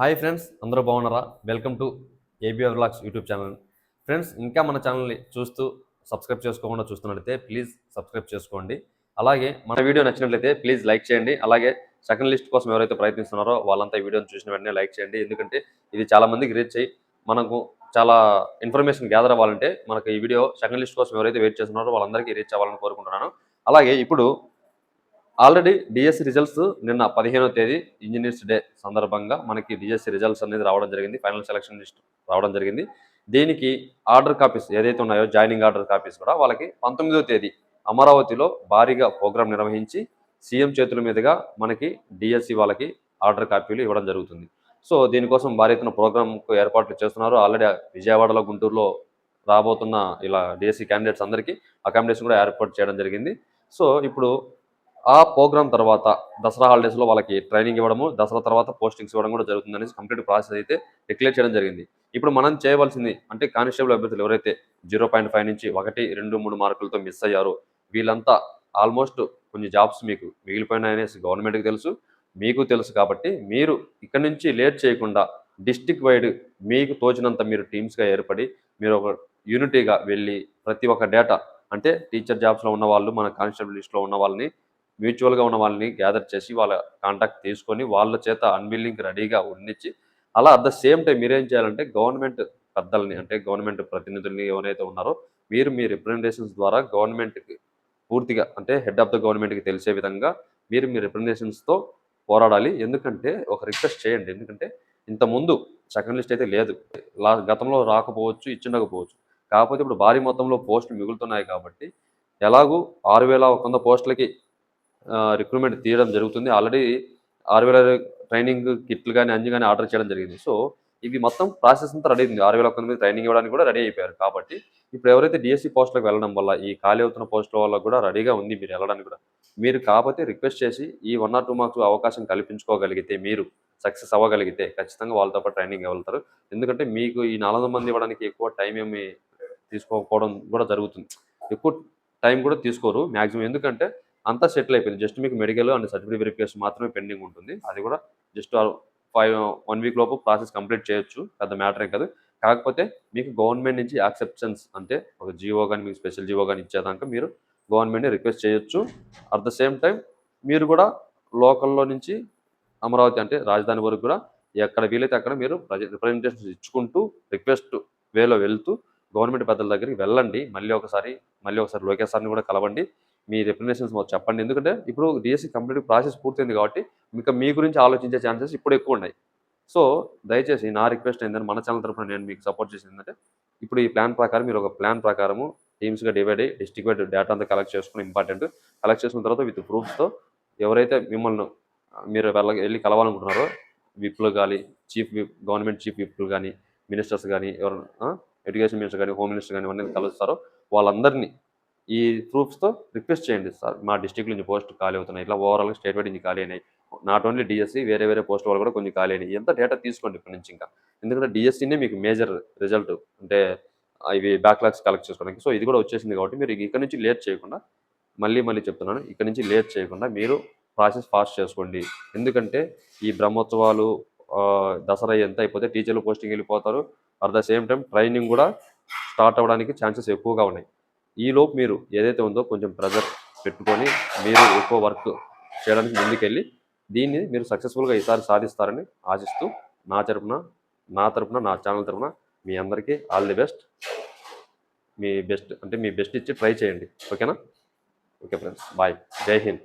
Hi friends అందరూ బాగున్నారా? Welcome to ABR blogs YouTube channel. Friends ఇంకా మన ఛానల్ని చూస్తూ సబ్స్క్రైబ్ చేసుకోకుండా చూస్తున్నట్లయితే ప్లీజ్ సబ్స్క్రైబ్ చేసుకోండి. అలాగే మన వీడియో నచ్చినట్లయితే ప్లీజ్ లైక్ చేయండి. అలాగే సెకండ్ లిస్ట్ కోసం ఎవరైతే ప్రయత్నిస్తున్నారో వాళ్ళంతా ఈ వీడియోని చూసిన వెంటనే లైక్ చేయండి. ఎందుకంటే ఇది చాలామందికి రీచ్ అయ్యి మనకు చాలా ఇన్ఫర్మేషన్ గ్యాదర్ అవ్వాలంటే మనకు ఈ వీడియో సెకండ్ లిస్ట్ కోసం ఎవరైతే వెయిట్ చేస్తున్నారో వాళ్ళందరికీ రీచ్ అవ్వాలని కోరుకుంటున్నాను. అలాగే ఇప్పుడు ఆల్రెడీ డిఎస్సి రిజల్ట్స్ నిన్న పదిహేనో తేదీ ఇంజనీర్స్ డే సందర్భంగా మనకి డిఎస్సి రిజల్ట్స్ అనేది రావడం జరిగింది. ఫైనల్ సెలక్షన్ లిస్ట్ రావడం జరిగింది. దీనికి ఆర్డర్ కాపీస్ ఏదైతే ఉన్నాయో జాయినింగ్ ఆర్డర్ కాపీస్ కూడా వాళ్ళకి పంతొమ్మిదో తేదీ అమరావతిలో భారీగా ప్రోగ్రాం నిర్వహించి సీఎం చేతుల మీదుగా మనకి డిఎస్సి వాళ్ళకి ఆర్డర్ కాపీలు ఇవ్వడం జరుగుతుంది. సో దీనికోసం భారీ ఎత్తున ప్రోగ్రామ్కు ఏర్పాట్లు చేస్తున్నారు. ఆల్రెడీ విజయవాడలో గుంటూరులో రాబోతున్న ఇలా డిఎస్సి క్యాండిడేట్స్ అందరికీ అకామిడేషన్ కూడా ఏర్పాటు చేయడం జరిగింది. సో ఇప్పుడు ఆ ప్రోగ్రామ్ తర్వాత దసరా హాలిడేస్లో వాళ్ళకి ట్రైనింగ్ ఇవ్వడము దసరా తర్వాత పోస్టింగ్స్ ఇవ్వడం కూడా జరుగుతుందని కంప్లీట్ ప్రాసెస్ అయితే డిక్లేర్ చేయడం జరిగింది. ఇప్పుడు మనం చేయవలసింది అంటే కానిస్టేబుల్ అభ్యర్థులు ఎవరైతే జీరో పాయింట్ ఫైవ్ నుంచి ఒకటి రెండు మూడు మార్కులతో మిస్ అయ్యారో వీళ్ళంతా ఆల్మోస్ట్ కొన్ని జాబ్స్ మీకు మిగిలిపోయినాయనేసి గవర్నమెంట్కి తెలుసు మీకు తెలుసు కాబట్టి మీరు ఇక్కడ నుంచి లేట్ చేయకుండా డిస్టిక్ వైడ్ మీకు తోచినంత మీరు టీమ్స్గా ఏర్పడి మీరు ఒక యూనిటీగా వెళ్ళి ప్రతి ఒక్క డేటా అంటే టీచర్ జాబ్స్లో ఉన్న వాళ్ళు మన కానిస్టేబుల్ లిస్ట్లో ఉన్న వాళ్ళని మ్యూచువల్గా ఉన్న వాళ్ళని గ్యాదర్ చేసి వాళ్ళ కాంటాక్ట్ తీసుకొని వాళ్ళ చేత అన్బిల్లింగ్ రెడీగా ఉండించి అలా అట్ ద సేమ్ టైం మీరేం చేయాలంటే గవర్నమెంట్ పెద్దల్ని అంటే గవర్నమెంట్ ప్రతినిధుల్ని ఎవరైతే ఉన్నారో మీరు మీ రిప్రజెంటేషన్స్ ద్వారా గవర్నమెంట్కి పూర్తిగా అంటే హెడ్ ఆఫ్ ద గవర్నమెంట్కి తెలిసే విధంగా మీరు మీ రిప్రజెంటేషన్స్తో పోరాడాలి. ఎందుకంటే ఒక రిక్వెస్ట్ చేయండి. ఎందుకంటే ఇంత ముందు సెకండ్ లిస్ట్ అయితే లేదు. లా గతంలో రాకపోవచ్చు ఇచ్చిండకపోవచ్చు. కాకపోతే ఇప్పుడు భారీ మొత్తంలో పోస్టులు మిగులుతున్నాయి కాబట్టి ఎలాగూ ఆరు వేల ఒక వంద పోస్టులకి రిక్రూట్మెంట్ తీయడం జరుగుతుంది. ఆల్రెడీ ఆరు వేల ట్రైనింగ్ కిట్లు కానీ అన్ని కానీ ఆర్డర్ చేయడం జరిగింది. సో ఇవి మొత్తం ప్రాసెస్ అంతా రెడీ అయింది. ఆరు వేల మంది ట్రైనింగ్ ఇవ్వడానికి కూడా రెడీ అయిపోయారు. కాబట్టి ఇప్పుడు ఎవరైతే డిఎస్సి పోస్టులకు వెళ్ళడం వల్ల ఈ ఖాళీ అవుతున్న పోస్టుల వల్ల కూడా రెడీగా ఉంది మీరు వెళ్ళడానికి కూడా. మీరు కాకపోతే రిక్వెస్ట్ చేసి ఈ వన్ ఆర్ టూ మార్క్స్ అవకాశం కల్పించుకోగలిగితే మీరు సక్సెస్ అవ్వగలిగితే ఖచ్చితంగా వాళ్ళతో పాటు ట్రైనింగ్ వెళ్తారు ఎందుకంటే మీకు ఈ నాలుగు మంది ఇవ్వడానికి ఎక్కువ టైం ఏమి తీసుకోకపోవడం కూడా జరుగుతుంది. ఎక్కువ టైం కూడా తీసుకోరు. మ్యాక్సిమం ఎందుకంటే అంతా సెటిల్ అయిపోయింది. జస్ట్ మీకు మెడికల్ అండ్ సర్టిఫికేట్ వెరిఫికేషన్ మాత్రమే పెండింగ్ ఉంటుంది. అది కూడా జస్ట్ ఫైవ్ వన్ వీక్ లోపు ప్రాసెస్ కంప్లీట్ చేయొచ్చు. పెద్ద మ్యాటరే కాదు. కాకపోతే మీకు గవర్నమెంట్ నుంచి యాక్సెప్షన్స్ అంటే ఒక జియో కానీ మీకు స్పెషల్ జియో కానీ ఇచ్చేదాకా మీరు గవర్నమెంట్ని రిక్వెస్ట్ చేయొచ్చు. అట్ ద సేమ్ టైం మీరు కూడా లోకల్లో నుంచి అమరావతి అంటే రాజధాని వరకు కూడా ఎక్కడ వీలైతే అక్కడ మీరు రిప్రజెంటేషన్స్ ఇచ్చుకుంటూ రిక్వెస్ట్ వేలో వెళ్తూ గవర్నమెంట్ పెద్దల దగ్గరికి వెళ్ళండి. మళ్ళీ ఒకసారి మళ్ళీ ఒకసారి లోకేష్ సార్ని కూడా కలవండి. మీ రిప్రజెంటేషన్స్ మాకు చెప్పండి. ఎందుకంటే ఇప్పుడు డిఎస్సి కంప్లీట్ ప్రాసెస్ పూర్తయింది కాబట్టి ఇంకా మీ గురించి ఆలోచించే ఛాన్సెస్ ఇప్పుడు ఎక్కువ ఉన్నాయి. సో దయచేసి నా రిక్వెస్ట్ ఏంటంటే మన ఛానల్ తరఫున నేను మీకు సపోర్ట్ చేసింది ఏంటంటే ఇప్పుడు ఈ ప్లాన్ ప్రకారం మీరు ఒక ప్లాన్ ప్రకారము టీమ్స్గా డివైడ్ అయ్యి డిస్టిక్ వైడ్ డేటా అంతా కలెక్ట్ చేసుకుని ఇంపార్టెంట్ కలెక్ట్ చేసుకున్న తర్వాత విత్ ప్రూఫ్స్తో ఎవరైతే మిమ్మల్ని మీరు వెళ్ళ వెళ్ళి కలవాలనుకుంటున్నారో విప్లు కానీ చీఫ్ విప్ గవర్నమెంట్ చీఫ్ విప్లు కానీ మినిస్టర్స్ కానీ ఎవరు ఎడ్యుకేషన్ మినిస్టర్ కానీ హోమ్ మినిస్టర్ కానీ ఇవన్నీ కలుస్తారో వాళ్ళందరినీ ఈ ప్రూఫ్స్తో రిక్వెస్ట్ చేయండి సార్. మా డిస్టిక్ నుంచి పోస్ట్ ఖాళీ అవుతున్నాయి. ఇట్లా ఓవరాల్గా స్టేట్ వైడ్ నుంచి ఖాళీ అయినాయి. నాట్ ఓన్లీ డిఎస్సి వేరే వేరే పోస్ట్ వాళ్ళు కూడా కొంచెం ఖాళీ అయినాయి. ఎంత డేటా తీసుకోండి ఇప్పటి నుంచి ఇంకా. ఎందుకంటే డిఎస్సీనే మీకు మేజర్ రిజల్ట్ అంటే ఇవి బ్యాక్లాగ్స్ కలెక్ట్ చేసుకోవడానికి. సో ఇది కూడా వచ్చేసింది కాబట్టి మీరు ఇక్కడ నుంచి లేట్ చేయకుండా మళ్ళీ మళ్ళీ చెప్తున్నాను ఇక్కడ నుంచి లేట్ చేయకుండా మీరు ప్రాసెస్ ఫాస్ట్ చేసుకోండి. ఎందుకంటే ఈ బ్రహ్మోత్సవాలు దసరా ఎంత అయిపోతే టీచర్లు పోస్టింగ్ వెళ్ళిపోతారు. At the same time training కూడా స్టార్ట్ అవ్వడానికి ఛాన్సెస్ ఎక్కువగా ఉన్నాయి. ఈలోపు మీరు ఏదైతే ఉందో కొంచెం ప్రెజర్ పెట్టుకొని మీరు ఎక్కువ వర్క్ చేయడానికి ముందుకెళ్ళి దీన్ని మీరు సక్సెస్ఫుల్గా ఈసారి సాధిస్తారని ఆశిస్తూ నా తరపున నా తరపున నా ఛానల్ తరపున మీ అందరికీ ఆల్ ది బెస్ట్ మీ బెస్ట్ అంటే మీ బెస్ట్ ఇచ్చి ట్రై చేయండి. ఓకేనా ఓకే ఫ్రెండ్స్ బాయ్ జై హింద్